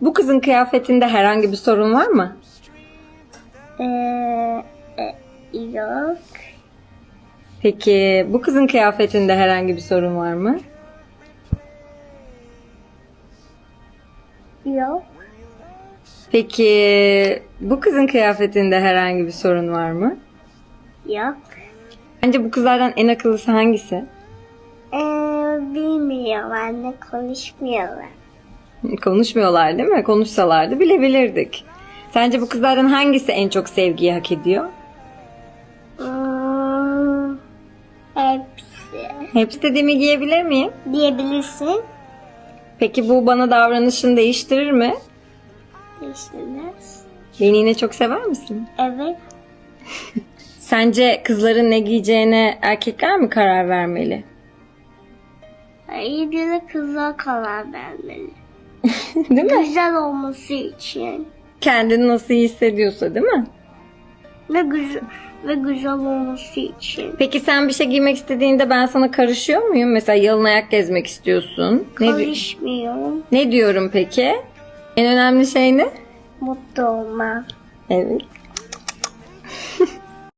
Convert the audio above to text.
Bu kızın kıyafetinde herhangi bir sorun var mı? Ee, e, yok. Peki bu kızın kıyafetinde herhangi bir sorun var mı? Yok. Peki bu kızın kıyafetinde herhangi bir sorun var mı? Yok. Bence bu kızlardan en akıllısı hangisi? Ee, bilmiyorum anne konuşmuyorlar. Konuşmuyorlar değil mi? Konuşsalardı bilebilirdik. Sence bu kızlardan hangisi en çok sevgiyi hak ediyor? Hmm, hepsi. Hepsi dediğimi giyebilir miyim? Diyebilirsin. Peki bu bana davranışını değiştirir mi? Değiştirmez. Beni yine çok sever misin? Evet. Sence kızların ne giyeceğine erkekler mi karar vermeli? Hayır de kızlar karar vermeli. değil mi? Güzel olması için. Kendini nasıl iyi hissediyorsa değil mi? Ve güzel, ve güzel olması için. Peki sen bir şey giymek istediğinde ben sana karışıyor muyum? Mesela yalın ayak gezmek istiyorsun. Ne, Karışmıyorum. ne diyorum peki? En önemli şey ne? Mutlu olmak. Evet.